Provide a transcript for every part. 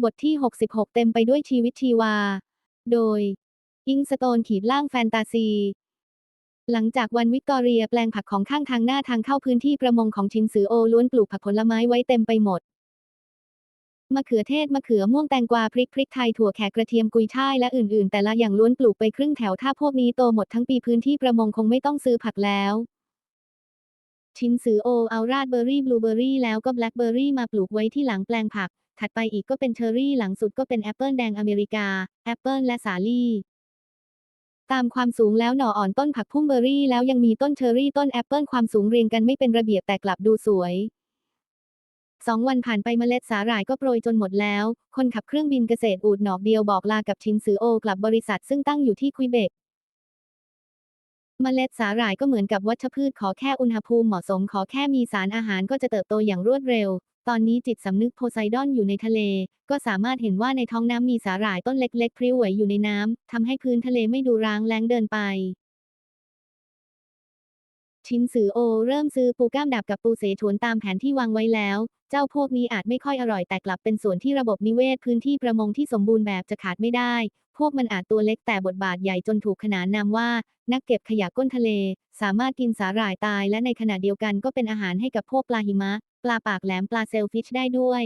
บทที่ 66 เต็มไปด้วยชีวิตชีวา โดย อิงสโตนขีดล่างแฟนตาซี หลังจากวันวิกตอเรียแปลงผักของข้างทางหน้าทางเข้าพื้นที่ประมงของชินซือโอล้วนปลูกผักผลไม้ไว้เต็มไปหมด มะเขือเทศมะเขือม่วงแตงกวาพริกพริกไทยถั่วแขกกระเทียมกุยช่ายและอื่น ๆ แต่ละอย่างล้วนปลูกไปครึ่งแถวถ้าพวกนี้โตหมดทั้งปีพื้นที่ประมงคงไม่ต้องซื้อผักแล้วชินซือโอเอาราดเบอร์รี่บลูเบอร์รี่แล้วก็แบล็คเบอร์รี่มาปลูกไว้ที่หลังแปลงผัก ถัดไปอีกก็เป็นเชอร์รี่หลังสุดก็เป็นแอปเปิลแดงอเมริกา แอปเปิลและสาลี่ ตามความสูงแล้วหน่ออ่อนต้นผักพุ่มเบอร์รี่แล้วยังมีต้นเชอร์รี่ต้นแอปเปิลความสูงเรียงกันไม่เป็นระเบียบแต่กลับดูสวยสองวันผ่านไปเมล็ดสาหร่ายก็โปรยจนหมดแล้ว คนขับเครื่องบินเกษตรอูดหนอกเดียวบอกลากับชินซือโอกลับบริษัทซึ่งตั้งอยู่ที่ควิเบกเมล็ดสาหร่ายก็เหมือนกับวัชพืชขอแค่อุณหภูมิเหมาะสมขอแค่มีสารอาหารก็จะเติบโตอย่างรวดเร็ว ตอนนี้จิตสำนึกโพไซดอนอยู่ในทะเล ก็สามารถเห็นว่าในท้องน้ำมีสาหร่ายต้นเล็กๆพริ้วไหวอยู่ในน้ำทำให้พื้นทะเลไม่ดูร้างแล้งเดินไป ชินซือโอ เริ่มซื้อปูก้ามดาบกับปูเสฉวนตามแผนที่วางไว้แล้ว เจ้าพวกนี้อาจไม่ค่อยอร่อยแต่กลับเป็นส่วนที่ระบบนิเวศพื้นที่ประมงที่สมบูรณ์แบบจะขาดไม่ได้ พวกมันอาจตัวเล็กแต่บทบาทใหญ่จนถูกขนานนามว่า นักเก็บขยะก้นทะเล สามารถกินสาหร่ายตายและในขณะเดียวกันก็เป็นอาหารให้กับพวกปลาหิมะ ปลาปากแหลมปลาเซลฟิชได้ด้วย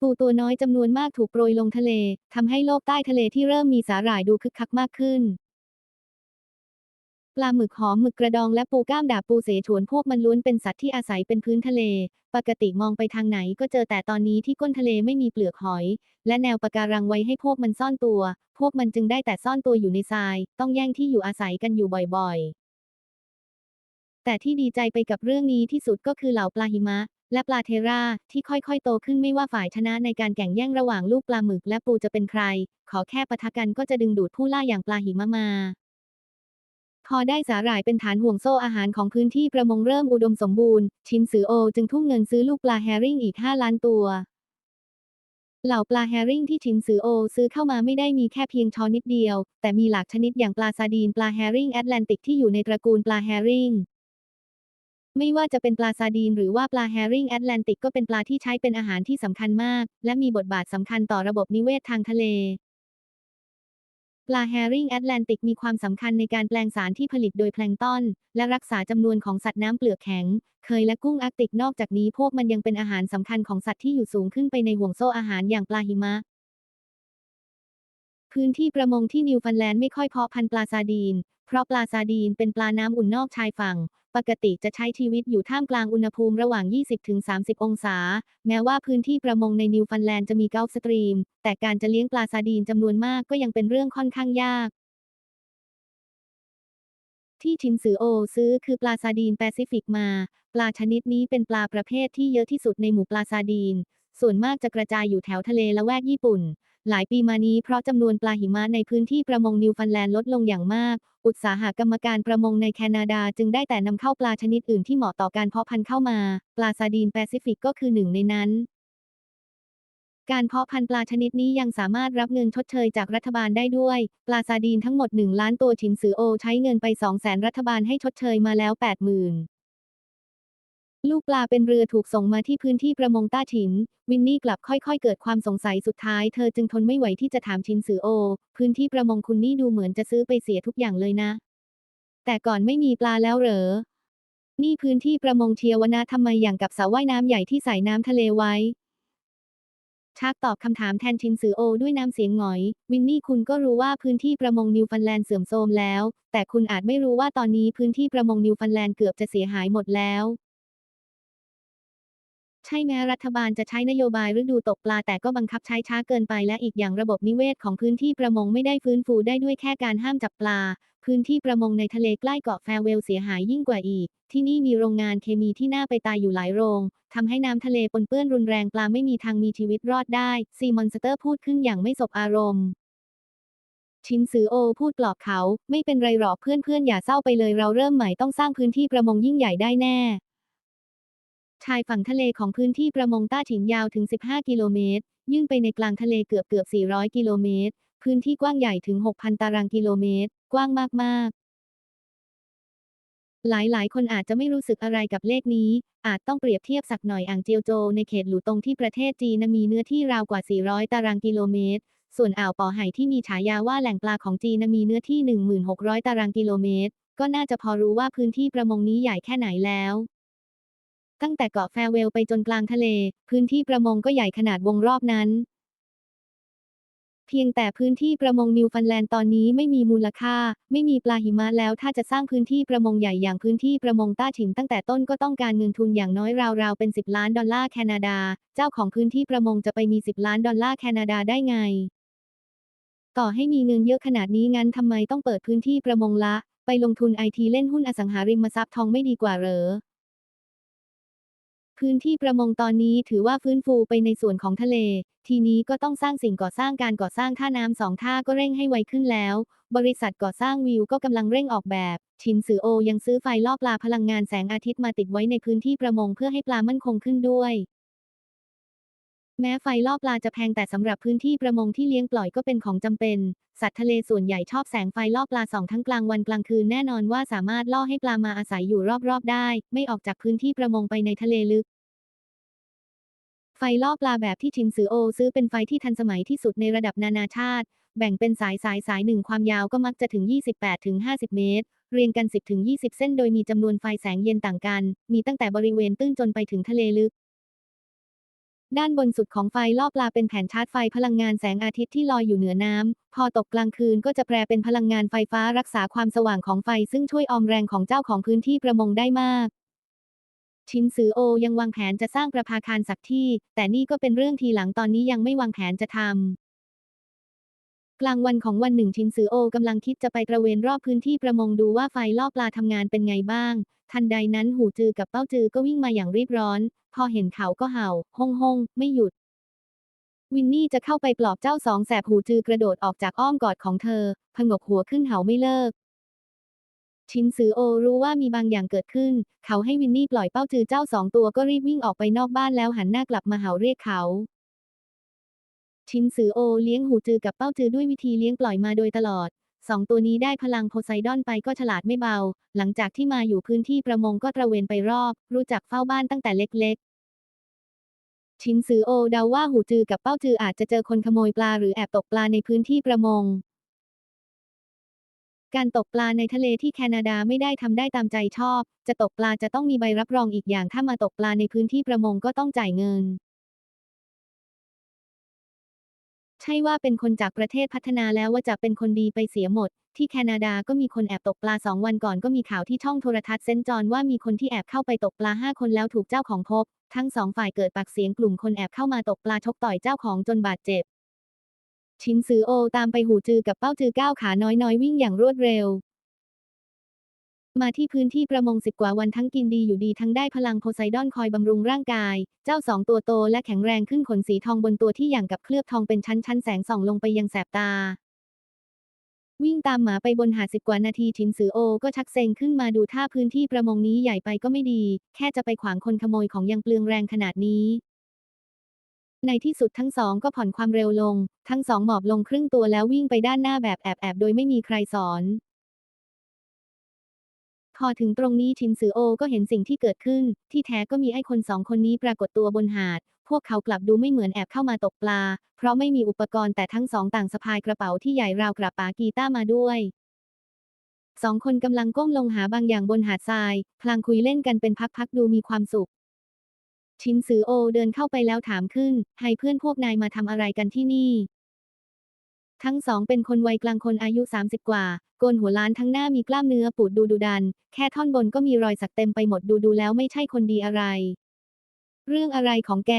ปูตัวน้อยจำนวนมากถูกโปรยลงทะเลทำให้โลกใต้ทะเลที่เริ่มมีสาหร่ายดูคึกคักมากขึ้น ปลาหมึกหอมหมึกกระดองและปูก้ามดาบปูเสฉวนพวกมันล้วนเป็นสัตว์ที่อาศัยเป็นพื้นทะเล ปกติมองไปทางไหนก็เจอแต่ตอนนี้ที่ก้นทะเลไม่มีเปลือกหอย และแนวปะการังไว้ให้พวกมันซ่อนตัว พวกมันจึงได้แต่ซ่อนตัวอยู่ในทราย ต้องแย่งที่อยู่อาศัยกันอยู่บ่อยๆ แต่ที่ดีใจไปกับเรื่องนี้ที่สุดก็คือเหล่าปลาหิมะ และปลาเทราที่ค่อยๆ โตขึ้นไม่ว่าฝ่ายชนะในการแข่งแย่งระหว่างลูกปลาหมึกและปูจะเป็นใคร ขอแค่ปะทะกันก็จะดึงดูดผู้ล่าอย่างปลาหิมะมาพอได้สาหร่ายเป็นฐานห่วงโซ่อาหารของพื้นที่ประมงเริ่มอุดมสมบูรณ์ ชินซือโอจึงทุ่มเงินซื้อลูกปลาแฮริ่งอีก 5 ล้านตัว เหล่าปลาแฮริ่งที่ชินซือโอซื้อเข้ามาไม่ได้มีแค่เพียงช้อนนิดเดียว แต่มีหลากชนิดอย่างปลาซาดีนปลาแฮริ่งแอตแลนติกที่อยู่ในตระกูลปลาแฮริ่ง ไม่ว่าจะเป็นปลาซาดีนหรือว่าปลาแฮริงแอตแลนติกก็เป็นปลาที่ใช้เป็นอาหารที่สำคัญมาก และมีบทบาทสำคัญต่อระบบนิเวศทางทะเล ปลาแฮริงแอตแลนติกมีความสำคัญในการแปลงสารที่ผลิตโดยแพลงก์ตอน และรักษาจำนวนของสัตว์น้ำเปลือกแข็ง เคยและกุ้งอาร์กติกนอกจากนี้พวกมันยังเป็นอาหารสำคัญของสัตว์ที่อยู่สูงขึ้นไปในห่วงโซ่อาหารอย่างปลาหิมะ พื้นที่ประมงที่นิวฟันแลนด์ไม่ค่อยเพาะพันธุ์ปลาซาดีน เพราะปลาซาดีนเป็นปลาน้ำอุ่นนอกชายฝั่ง ปกติจะใช้ชีวิตอยู่ท่ามกลางอุณหภูมิระหว่าง 20-30 องศา แม้ว่าพื้นที่ประมงในนิวฟันแลนด์จะมีเกลฟสตรีม แต่การจะเลี้ยงปลาซาดีนจำนวนมากก็ยังเป็นเรื่องค่อนข้างยาก ที่ชินซือโอซื้อคือปลาซาดีนแปซิฟิกมา ปลาชนิดนี้เป็นปลาประเภทที่เยอะที่สุดในหมู่ปลาซาดีน ส่วนมากจะกระจายอยู่แถวทะเลละแวกญี่ปุ่น หลายปีมานี้เพราะจำนวนปลาหิมะในพื้นที่ประมงนิวฟันแลนด์ลดลงอย่างมาก อุตสาหกรรมการประมงในแคนาดาจึงได้แต่นำเข้าปลาชนิดอื่นที่เหมาะต่อการเพาะพันธุ์เข้ามา ปลาซาดีนแปซิฟิกก็คือหนึ่งในนั้นการเพาะพันธุ์ปลาชนิดนี้ยังสามารถรับเงินชดเชยจากรัฐบาลได้ด้วย ปลาซาดีนทั้งหมด 1 ล้านตัวชินซือโอใช้เงินไป2แสนรัฐบาลให้ชดเชยมาแล้ว 80,000 ลูกปลาเป็นเรือถูกส่งมาที่พื้นที่ประมงต้าฉิน วินนี่กลับค่อยๆ เกิดความสงสัยสุดท้ายเธอจึงทนไม่ไหวที่จะถามชินซือโอ พื้นที่ประมงคุณนี่ดูเหมือนจะซื้อไปเสียทุกอย่างเลยนะ แต่ก่อนไม่มีปลาแล้วเหรอ นี่พื้นที่ประมงเชียวนะทำไมอย่างกับสระว่ายน้ำใหญ่ที่ใส่น้ำทะเลไว้ ชากตอบคำถามแทนชินซือโอ ด้วยน้ำเสียงหงอย วินนี่คุณก็รู้ว่าพื้นที่ประมงนิวฟันแลนด์เสื่อมโทรมแล้ว แต่คุณอาจไม่รู้ว่าตอนนี้พื้นที่ประมงนิวฟันแลนด์เกือบจะเสียหายหมดแล้ว ใช่แม้รัฐบาลจะใช้นโยบายฤดูตกปลาแต่ก็บังคับใช้ช้าเกินไปและอีกอย่างระบบนิเวศของพื้นที่ประมงไม่ได้ฟื้นฟูได้ด้วยแค่การห้ามจับปลา พื้นที่ประมงในทะเลใกล้เกาะแฟเวลเสียหายยิ่งกว่าอีก ที่นี่มีโรงงานเคมีที่น่าไปตายอยู่หลายโรงทำให้น้ำทะเลปนเปื้อนรุนแรงปลาไม่มีทางมีชีวิตรอดได้ซีมอนสเตอร์พูดขึ้นอย่างไม่สบอารมณ์ชินซือโอพูดปลอบเขา ไม่เป็นไรหรอกเพื่อนๆ อย่าเศร้าไปเลยเราเริ่มใหม่ต้องสร้างพื้นที่ประมงยิ่งใหญ่ได้แน่ ชายฝั่งทะเลของพื้นที่ประมงต้าฉินยาวถึง 15 กิโลเมตร ยื่นไปในกลางทะเลเกือบเกือบ 400 กิโลเมตร พื้นที่กว้างใหญ่ถึง 6,000 ตารางกิโลเมตร กว้างมาก ๆ หลายๆ คนอาจจะไม่รู้สึกอะไรกับเลขนี้ อาจต้องเปรียบเทียบสักหน่อยอ่างเจียวโจวในเขตหลูตงที่ประเทศจีนมีเนื้อที่ราวกว่า 400 ตารางกิโลเมตร ส่วนอ่าวปอไห่ที่มีฉายาว่าแหล่งปลาของจีนมีเนื้อที่ 1,600 ตารางกิโลเมตร ก็น่าจะพอรู้ว่าพื้นที่ประมงนี้ใหญ่แค่ไหนแล้ว ตั้งแต่เกาะแฟรเวลไปจนกลางทะเล พื้นที่ประมงก็ใหญ่ขนาดวงรอบนั้น เพียงแต่พื้นที่ประมงนิวฟันแลนด์ตอนนี้ไม่มีมูลค่า ไม่มีปลาหิมะแล้วถ้าจะสร้างพื้นที่ประมงใหญ่อย่างพื้นที่ประมงต้าถิ่นตั้งแต่ต้นก็ต้องการเงินทุนอย่างน้อยราวๆเป็น 10 ล้านดอลลาร์แคนาดา เจ้าของพื้นที่ประมงจะไปมี 10 ล้านดอลลาร์แคนาดาได้ไง ต่อให้มีเงินเยอะขนาดนี้งั้นทำไมต้องเปิดพื้นที่ประมงละ ไปลงทุนไอทีเล่นหุ้นอสังหาริมทรัพย์ทองไม่ดีกว่าเหรอ พื้นที่ประมงตอนนี้ถือว่าฟื้นฟูไปในส่วนของทะเล ทีนี้ก็ต้องสร้างสิ่งก่อสร้างการก่อสร้างท่าน้ำสองท่าก็เร่งให้ไวขึ้นแล้ว บริษัทก่อสร้างวิวก็กำลังเร่งออกแบบ ชินซือโอยังซื้อไฟล่อปลาพลังงานแสงอาทิตย์มาติดไว้ในพื้นที่ประมงเพื่อให้ปลามั่นคงขึ้นด้วย แม้ไฟล่อปลาจะแพงแต่สำหรับพื้นที่ประมงที่เลี้ยงปล่อยก็เป็นของจำเป็น สัตว์ทะเลส่วนใหญ่ชอบแสงไฟล่อปลาส่องทั้งกลางวันกลางคืนแน่นอนว่าสามารถล่อให้ปลามาอาศัยอยู่รอบๆได้ ไม่ออกจากพื้นที่ประมงไปในทะเลลึก ไฟล่อปลาแบบที่ชินซือโอ ซื้อเป็นไฟที่ทันสมัยที่สุดในระดับนานาชาติ แบ่งเป็นสายสายสายหนึ่งความยาวก็มักจะถึง 28-50 เมตร เรียงกัน 10-20 เส้น โดยมีจำนวนไฟแสงเย็นต่างกัน มีตั้งแต่บริเวณตื้นจนไปถึงทะเลลึก ด้านบนสุดของไฟล่อปลาเป็นแผนชาร์จไฟพลังงานแสงอาทิตย์ที่ลอยอยู่เหนือน้ำพอตกกลางคืนก็จะแปลเป็นพลังงานไฟฟ้ารักษาความสว่างของไฟซึ่งช่วยออมแรงของเจ้าของพื้นที่ประมงได้มาก ชินซือโอยังวางแผนจะสร้างประภาคารสักที่ แต่นี่ก็เป็นเรื่องทีหลังตอนนี้ยังไม่วางแผนจะทำกลางวันของวันหนึ่งชินซือโอกำลังคิดจะไปตระเวนรอบพื้นที่ประมงดูว่าไฟล่อปลาทำงานเป็นไงบ้าง ทันใดนั้นหูจือกับเป้าจือก็วิ่งมาอย่างรีบร้อน พอเห็นเขาก็เห่าฮ่องฮ่องไม่หยุด วินนี่จะเข้าไปปลอบเจ้าสองแสบหูจือกระโดดออกจากอ้อมกอดของเธอ ผงกหัวขึ้นเห่าไม่เลิก ชินซือโอรู้ว่ามีบางอย่างเกิดขึ้น เขาให้วินนี่ปล่อยเป้าจือเจ้าสองตัวก็รีบวิ่งออกไปนอกบ้านแล้วหันหน้ากลับมาเห่าเรียกเขาชินซือโอเลี้ยงหูจือกับเป้าจือด้วยวิธีเลี้ยงปล่อยมาโดยตลอด สองตัวนี้ได้พลังโพไซดอนไปก็ฉลาดไม่เบา หลังจากที่มาอยู่พื้นที่ประมงก็ตระเวนไปรอบ รู้จักเฝ้าบ้านตั้งแต่เล็กๆ ชินซือโอเดาว่าหูจือกับเป้าจืออาจจะเจอคนขโมยปลาหรือแอบตกปลาในพื้นที่ประมง การตกปลาในทะเลที่แคนาดาไม่ได้ทำได้ตามใจชอบ จะตกปลาจะต้องมีใบรับรองอีกอย่าง ถ้ามาตกปลาในพื้นที่ประมงก็ต้องจ่ายเงิน ช่ว่าเป็นคนจากประเทศพัฒนาแล้วว่าจะเป็นคนดีไปเสียหมด ที่แคนาดาก็มีคนแอบตกปลาสองวันก่อนก็มีข่าวที่ช่องโทรทัศน์เซนจอนว่ามีคนที่แอบเข้าไปตกปลาห้าคนแล้วถูกเจ้าของพบ ทั้งสองฝ่ายเกิดปากเสียงกลุ่มคนแอบเข้ามาตกปลาชกต่อยเจ้าของจนบาดเจ็บ ชินซือโอตามไปหูจือกับเป้าจือก้าวขาน้อยๆวิ่งอย่างรวดเร็ว มาที่พื้นที่ประมงสิบกว่าวันทั้งกินดีอยู่ดีทั้งได้พลังโพไซดอนคอยบำรุงร่างกาย เจ้าสองตัวโตและแข็งแรงขึ้นขนสีทองบนตัวที่อย่างกับเคลือบทองเป็นชั้นๆแสงส่องลงไปยังแสบตา วิ่งตามหมาไปบนหาดสิบกว่านาทีชินซือโอก็ชักเซงขึ้นมาดูท่าพื้นที่ประมงนี้ใหญ่ไปก็ไม่ดี แค่จะไปขวางคนขโมยของยังเปลืองแรงขนาดนี้ในที่สุดทั้งสองก็ผ่อนความเร็วลง ทั้งสองหมอบลงครึ่งตัวแล้ววิ่งไปด้านหน้าแบบแอบๆ โดยไม่มีใครสอน พอถึงตรงนี้ชินซือโอก็เห็นสิ่งที่เกิดขึ้น ที่แท้ก็มีไอ้คนสองคนนี้ปรากฏตัวบนหาด พวกเขากลับดูไม่เหมือนแอบเข้ามาตกปลา เพราะไม่มีอุปกรณ์แต่ทั้งสองต่างสะพายกระเป๋าที่ใหญ่ราวกระป๋ากีต้ามาด้วยสองคนกำลังก้มลงหาบางอย่างบนหาดทราย พลางคุยเล่นกันเป็นพักๆดูมีความสุข ชินซือโอเดินเข้าไปแล้วถามขึ้น ให้เพื่อนพวกนายมาทำอะไรกันที่นี่ ทั้งสองเป็นคนวัยกลางคนอายุ 30 กว่า โกนหัวล้านทั้งหน้ามีกล้ามเนื้อปูดดูดูดัน แค่ท่อนบนก็มีรอยสักเต็มไปหมดดูดูแล้วไม่ใช่คนดีอะไร เรื่องอะไรของแก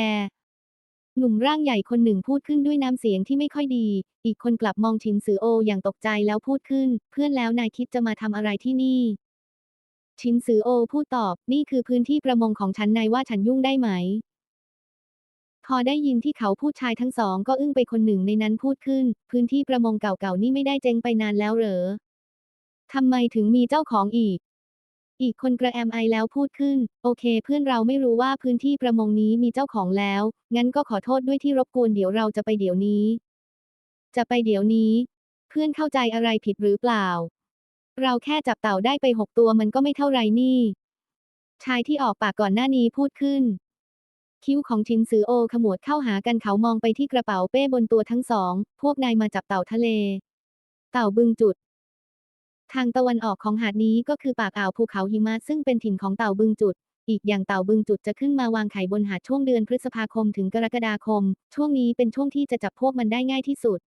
หนุ่มร่างใหญ่คนหนึ่งพูดขึ้นด้วยน้ำเสียงที่ไม่ค่อยดี อีกคนกลับมองชินซือโออย่างตกใจแล้วพูดขึ้น เพื่อนแล้วนายคิดจะมาทำอะไรที่นี่ ชินซือโอพูดตอบ นี่คือพื้นที่ประมงของฉันนายว่าฉันยุ่งได้ไหม พอได้ยินที่เขาพูดชายทั้งสองก็อึ้งไปคนหนึ่งในนั้นพูดขึ้น พื้นที่ประมงเก่าๆนี่ไม่ได้เจ๊งไปนานแล้วเหรอทำไมถึงมีเจ้าของอีก อีกคนกระแอมไอแล้วพูดขึ้น โอเค เพื่อนเราไม่รู้ว่าพื้นที่ประมงนี้มีเจ้าของแล้ว งั้นก็ขอโทษด้วยที่รบกวนเดี๋ยวเราจะไปเดี๋ยวนี้ จะไปเดี๋ยวนี้ เพื่อนเข้าใจอะไรผิดหรือเปล่า เราแค่จับเต่าได้ไปหกตัวมันก็ไม่เท่าไรนี่ ชายที่ออกปากก่อนหน้านี้พูดขึ้น คิ้วของชินซือโอขมวดเข้าหากันเขามองไปที่กระเป๋าเป้บนตัวทั้งสอง พวกนายมาจับเต่าทะเล เต่าบึงจุด ทางตะวันออกของหาดนี้ก็คือปากอ่าวภูเขาหิมะซึ่งเป็นถิ่นของเต่าบึงจุด อีกอย่างเต่าบึงจุดจะขึ้นมาวางไข่บนหาดช่วงเดือนพฤษภาคมถึงกรกฎาคม ช่วงนี้เป็นช่วงที่จะจับพวกมันได้ง่ายที่สุด